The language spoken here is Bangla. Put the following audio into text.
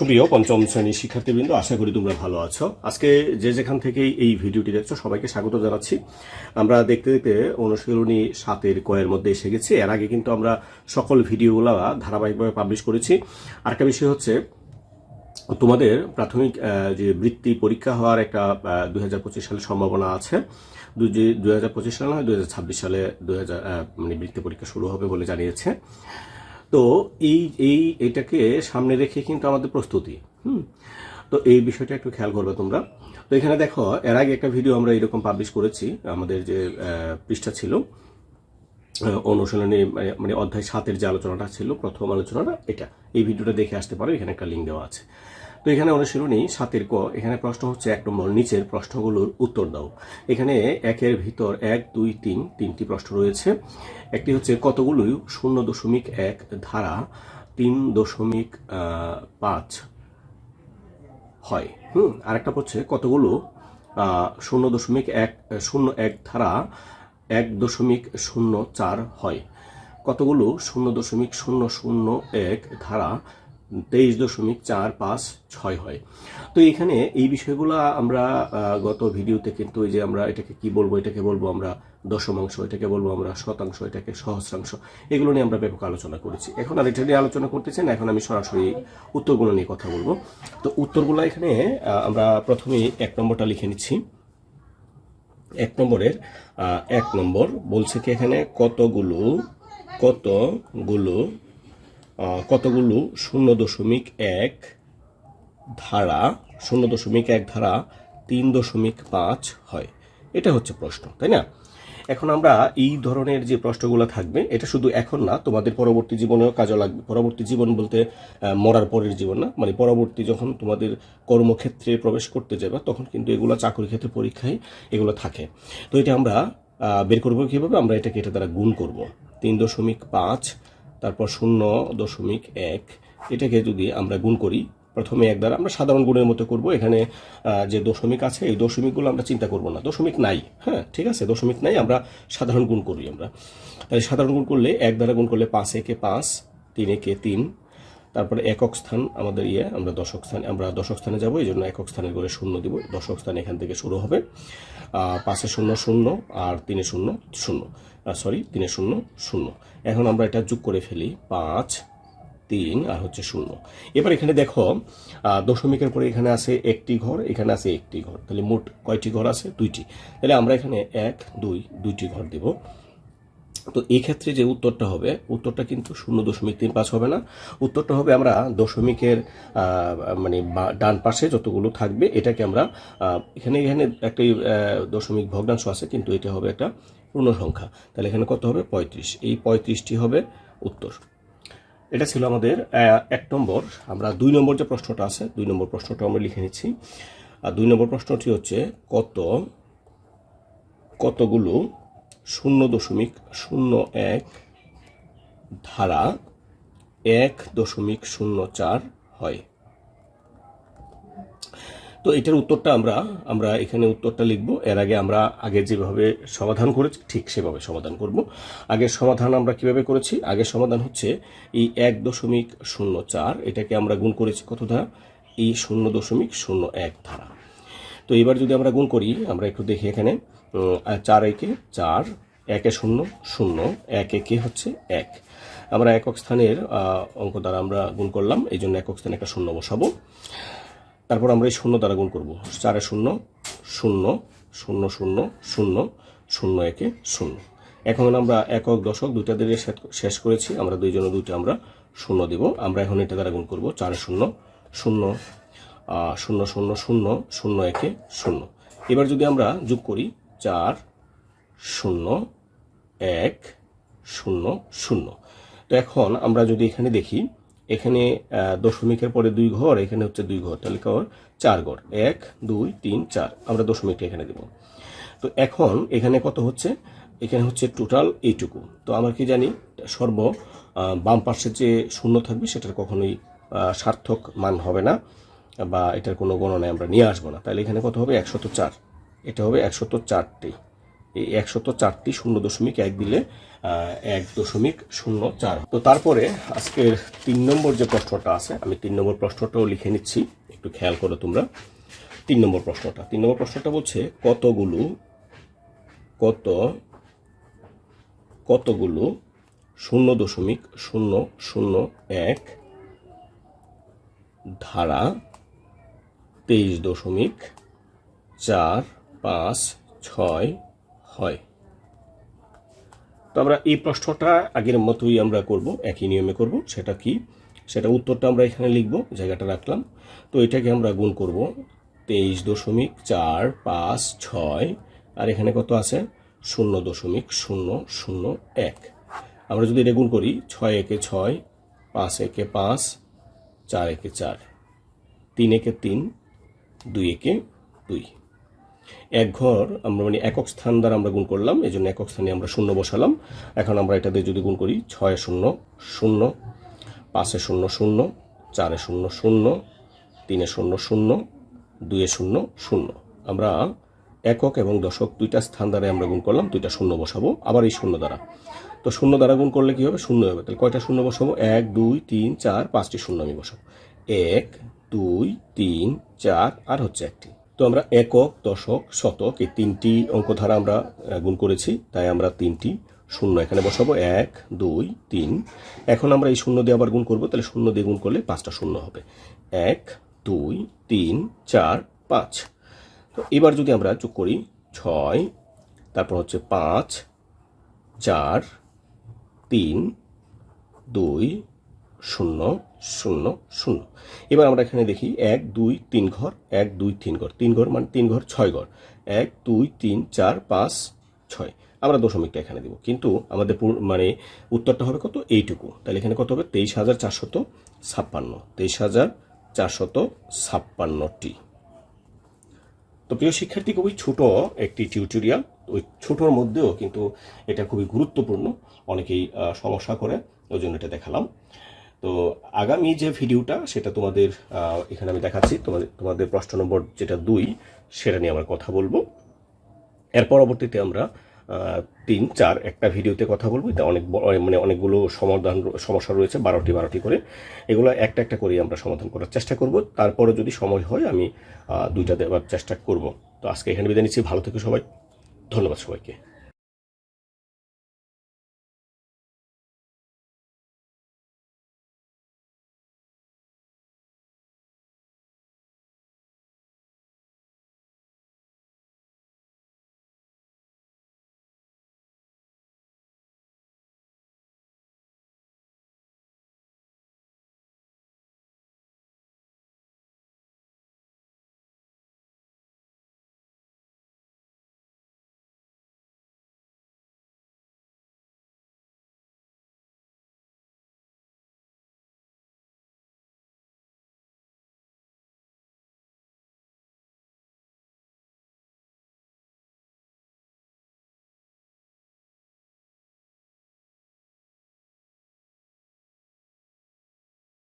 সুপ্রিয় পঞ্চম শ্রেণির শিক্ষার্থীবৃন্দ, আশা করি তোমরা ভালো আছো। আজকে যে যেখান থেকেই এই ভিডিওটি দেখছ, সবাইকে স্বাগত জানাচ্ছি। আমরা দেখতে দেখতে অনুশীলনী সাতের কয়ের মধ্যে এসে গেছি। এর আগে কিন্তু আমরা সকল ভিডিওগুলো ধারাবাহিকভাবে পাবলিশ করেছি। আরেকটা বিষয় হচ্ছে, তোমাদের প্রাথমিক যে বৃত্তি পরীক্ষা হওয়ার একটা দুই হাজার পঁচিশ সালে সম্ভাবনা আছে। দুই হাজার পঁচিশ সালে নয় ছাব্বিশ সালে দুই হাজার মানে বৃত্তি পরীক্ষা শুরু হবে বলে জানিয়েছে। তো এই এই, এটাকে সামনে রেখে কিন্তু আমাদের প্রস্তুতি, হুম? তো এই বিষয়টা একটু খেয়াল করবে তোমরা। তো এখানে দেখো, এর আগে একটা ভিডিও আমরা এরকম পাবলিশ করেছি, আমাদের যে পৃষ্ঠা ছিল অনুশীলনে, মানে- মানে অধ্যায় সাতের যে আলোচনাটা ছিল, প্রথম আলোচনাটা, এটা। এই ভিডিওটা দেখে আসতে পারো, এখানে একটা লিঙ্ক দেওয়া আছে। তো এখানে অনুশীলনী সাতের ক। এখানে প্রশ্ন হচ্ছে এক নম্বর, নিচের প্রশ্নগুলোর উত্তর দাও। এখানে একের ভিতর এক, দুই, তিন, তিনটি প্রশ্ন রয়েছে। একটি হচ্ছে, কতগুলো শূন্য দশমিক এক ধারা তিন দশমিক পাঁচ হয়? হুম, আরেকটা হচ্ছে, কতগুলো শূন্য দশমিক এক, শূন্য এক ধারা এক দশমিক শূন্য চার হয়? কতগুলো শূন্য দশমিক শূন্য শূন্য এক ধারা তেইশ দশমিক চার পাঁচ ছয় হয়। তো এখানে এই বিষয়গুলো আমরা গত ভিডিওতে কিন্তু এই যে আমরা এটাকে কি বলব, এটাকে বলব আমরা দশমাংশ, এটাকে বলব আমরা শতাংশ, এটাকে সহস্রাংশ, এগুলো নিয়ে আমরা ব্যাপক আলোচনা করেছি। এখন আর এটা নিয়ে আলোচনা করতেছি না, এখন আমি সরাসরি উত্তরগুলো নিয়ে কথা বলব। তো উত্তরগুলো এখানে আমরা প্রথমেই এক নম্বরটা লিখে নিচ্ছি। এক নম্বরের এক নম্বর বলছে কি এখানে কতগুলো কতগুলো কতগুলো? শূন্য দশমিক এক ধারা, শূন্য দশমিক এক ধারা তিন দশমিক পাঁচ হয়। এটা হচ্ছে প্রশ্ন, তাই না? এখন আমরা এই ধরনের যে প্রশ্নগুলো থাকবে, এটা শুধু এখন না, তোমাদের পরবর্তী জীবনেও কাজে লাগবে। পরবর্তী জীবন বলতে মরার পরের জীবন না? মানে পরবর্তী যখন তোমাদের কর্মক্ষেত্রে প্রবেশ করতে যাবে, তখন কিন্তু এগুলো চাকরি ক্ষেত্রে পরীক্ষায় এগুলো থাকে। তো এটা আমরা বের করব কীভাবে? আমরা এটাকে এটা দ্বারা গুণ করব। তিন দশমিক পাঁচ তারপর শূন্য দশমিক এক। এটাকে যদি আমরা গুণ করি, প্রথমে এক দ্বারা আমরা সাধারণ গুণের মতো করব। এখানে যে দশমিক আছে, এই দশমিকগুলো আমরা চিন্তা করব না। দশমিক নাই হ্যাঁ ঠিক আছে? দশমিক নাই, আমরা সাধারণ গুণ করি আমরা। তাই সাধারণ গুণ করলে এক দ্বারা গুণ করলে পাঁচ একে পাঁচ, তিন একে তিন তারপরে একক স্থান আমাদের ইয়ে আমরা দশক স্থানে, আমরা দশক স্থানে যাব এই জন্য একক স্থানের করে শূন্য দিব। দশক স্থান এখান থেকে শুরু হবে। পাঁচে শূন্য শূন্য আর তিনে শূন্য শূন্য। সরি তিনে শূন্য শূন্য। এখন আমরা এটা যোগ করে ফেলি। পাঁচ, তিন আর হচ্ছে শূন্য। এবার এখানে দেখো দশমিকের পরে এখানে আছে একটি ঘর, এখানে আছে একটি ঘর। তাহলে মোট কয়টি ঘর আছে? দুইটি। তাহলে আমরা এখানে এক, দুই, দুইটি ঘর দেব। তো এই ক্ষেত্রে যে উত্তরটা হবে, উত্তরটা কিন্তু শূন্য দশমিক তিন পাঁচ হবে না। উত্তরটা হবে আমরা দশমিকের মানে ডান পাশে যতগুলো থাকবে, এটাকে আমরা এখানে এখানে একটি দশমিক ভগ্নাংশ আছে, কিন্তু এটা হবে একটা পূর্ণ সংখ্যা। তাহলে এখানে কত হবে? পঁয়ত্রিশ। এই পঁয়ত্রিশটি হবে উত্তর। এটা ছিল আমাদের এক নম্বর। আমরা দুই নম্বর যে প্রশ্নটা আছে, দুই নম্বর প্রশ্নটা আমরা লিখে নিচ্ছি। আর দুই নম্বর প্রশ্নটি হচ্ছে কত, কতগুলো শূন্য দশমিক শূন্য এক ধারা এক দশমিক শূন্য চার হয়। তো এটার উত্তরটা আমরা আমরা এখানে উত্তরটা লিখব। এর আগে আমরা আগে যেভাবে সমাধান করেছি, ঠিক সেভাবে সমাধান করব। আগের সমাধান আমরা কীভাবে করেছি? আগের সমাধান হচ্ছে এই এক দশমিক শূন্য চার, এটাকে আমরা গুণ করেছি কত ধারা? এই শূন্য দশমিক শূন্য এক ধারা। তো এবার যদি আমরা গুণ করি, আমরা একটু দেখি এখানে। চার একে চার, একে শূন্য শূন্য, এক একে হচ্ছে এক। আমরা একক স্থানের অঙ্ক দ্বারা আমরা গুণ করলাম এই জন্য একক স্থানে একটা শূন্য বসাবো। তারপর আমরা এই শূন্য দ্বারা গুণ করব। চারে শূন্য শূন্য শূন্য শূন্য শূন্য শূন্য একে শূন্য। এখন আমরা একক, দশক দুইটা দিয়ে শেষ- করেছি, আমরা দুইজনে দুইটা আমরা শূন্য দিব। আমরা এখন এটা দ্বারা গুণ করব, চারে শূন্য শূন্য শূন্য শূন্য শূন্য শূন্য একে শূন্য। এবার যদি আমরা যোগ করি চার, শূন্য, এক, শূন্য শূন্য। তো এখন আমরা যদি এখানে দেখি, এখানে দশমিকের পরে দুই ঘর, এখানে হচ্ছে দুই ঘর, তাহলে ঘর চার ঘর। এক, দুই, তিন, চার। আমরা দশমিকটা এখানে দেব। তো এখন এখানে কত হচ্ছে? এখানে হচ্ছে টোটাল এইটুকু। তো আমরা কি জানি, সর্ব বাম পাশে যে শূন্য থাকবে, সেটার কখনোই সার্থক মান হবে না, বা এটার কোনো গণনায় আমরা নিয়ে আসব না। তাহলে এখানে কত হবে? একশত চার। এটা হবে একশত চারটি। এই একশত চারটি শূন্য দশমিক এক দিলে এক দশমিক শূন্য চার। তো তারপরে আজকের তিন নম্বর যে প্রশ্নটা আছে, আমি তিন নম্বর প্রশ্নটাও লিখে নিচ্ছি। একটু খেয়াল করো তোমরা। তিন নম্বর প্রশ্নটা। তিন নম্বর প্রশ্নটা বলছে, কতগুলো, কত, কতগুলো শূন্য দশমিক শূন্য শূন্য এক ধারা তেইশ দশমিক চার পাঁচ, ছয়, হয়। তো আমরা এই প্রশ্নটা আগের মতোই আমরা করব, একই নিয়মে করব। সেটা কি? সেটা উত্তরটা আমরা এখানে লিখব, জায়গাটা রাখলাম। তো এটাকে আমরা গুণ করব, তেইশ দশমিক চার পাঁচ ছয়, আর এখানে কত আছে? শূন্য দশমিক শূন্য শূন্য এক। আমরা যদি এটা গুণ করি, ছয় একে ছয়, পাঁচ একে পাঁচ, চার একে চার, তিন একে তিন, দুই একে দুই। এক ঘর আমরা মানে একক স্থান দ্বারা আমরা গুণ করলাম এই জন্য একক স্থানে আমরা শূন্য বসালাম। এখন আমরা এটা দিয়ে যদি গুণ করি, ছয় শূন্য শূন্য, পাঁচে শূন্য শূন্য, চারে শূন্য শূন্য, তিনে শূন্য শূন্য, দুয়ে শূন্য শূন্য। আমরা একক এবং দশক দুইটা স্থান দ্বারা আমরা গুণ করলাম, দুইটা শূন্য বসাবো, আবার এই শূন্য দ্বারা। তো শূন্য দ্বারা গুণ করলে কী হবে? শূন্য হবে। তাহলে কয়টা শূন্য বসাবো? এক, দুই, তিন, চার, পাঁচটি শূন্য আমি বসাবো। এক, দুই, তিন, চার, আর হচ্ছে একটি। তো আমরা একক, দশক, শতক, এই তিনটি অঙ্ক ধারা আমরা গুণ করেছি, তাই আমরা তিনটি শূন্য এখানে বসাবো। এক, দুই, তিন। এখন আমরা এই শূন্য দিয়ে আবার গুণ করব, তাহলে শূন্য দিয়ে গুণ করলে পাঁচটা শূন্য হবে। এক, দুই, তিন, চার, পাঁচ। তো এবার যদি আমরা যোগ করি, ছয়, তারপর হচ্ছে পাঁচ, চার, তিন, দুই, শূন্য শূন্য শূন্য। এবার আমরা এখানে দেখি এক, দুই, তিন ঘর, এক, দুই, তিন ঘর। তিন ঘর মানে তিন ঘর, ছয় ঘর। এক, দুই, তিন, চার, পাঁচ, ছয়। আমরা দশমিকটা এখানে দেব। কিন্তু আমাদের মানে উত্তরটা হবে কত? এইটুকু। তাহলে এখানে কত হবে? তেইশ হাজার চারশত ছাপ্পান্ন। তেইশ হাজার চারশত ছাপ্পান্নটি। তো প্রিয় শিক্ষার্থী, খুবই ছোট একটি টিউটোরিয়াল ওই ছোটোর মধ্যেও কিন্তু এটা খুবই গুরুত্বপূর্ণ। অনেকেই সমস্যা করে, ওই জন্য এটা দেখালাম। তো আগামী যে ভিডিওটা, সেটা তোমাদের এখানে আমি দেখাচ্ছি। তোমাদের তোমাদের প্রশ্ন নম্বর যেটা দুই, সেটা নিয়ে আমার কথা বলব। এর পরবর্তীতে আমরা তিন, চার একটা ভিডিওতে কথা বলব। এটা অনেক মানে অনেকগুলো সমাধান সমস্যা রয়েছে বারোটি বারোটি করে। এগুলো একটা একটা করে আমরা সমাধান করার চেষ্টা করব। তারপরে যদি সময় হয়, আমি দুইটা দেওয়ার চেষ্টা করব। তো আজকে এখানে বিদায় নিচ্ছি। ভালো থেকে সবাই। ধন্যবাদ সবাইকে।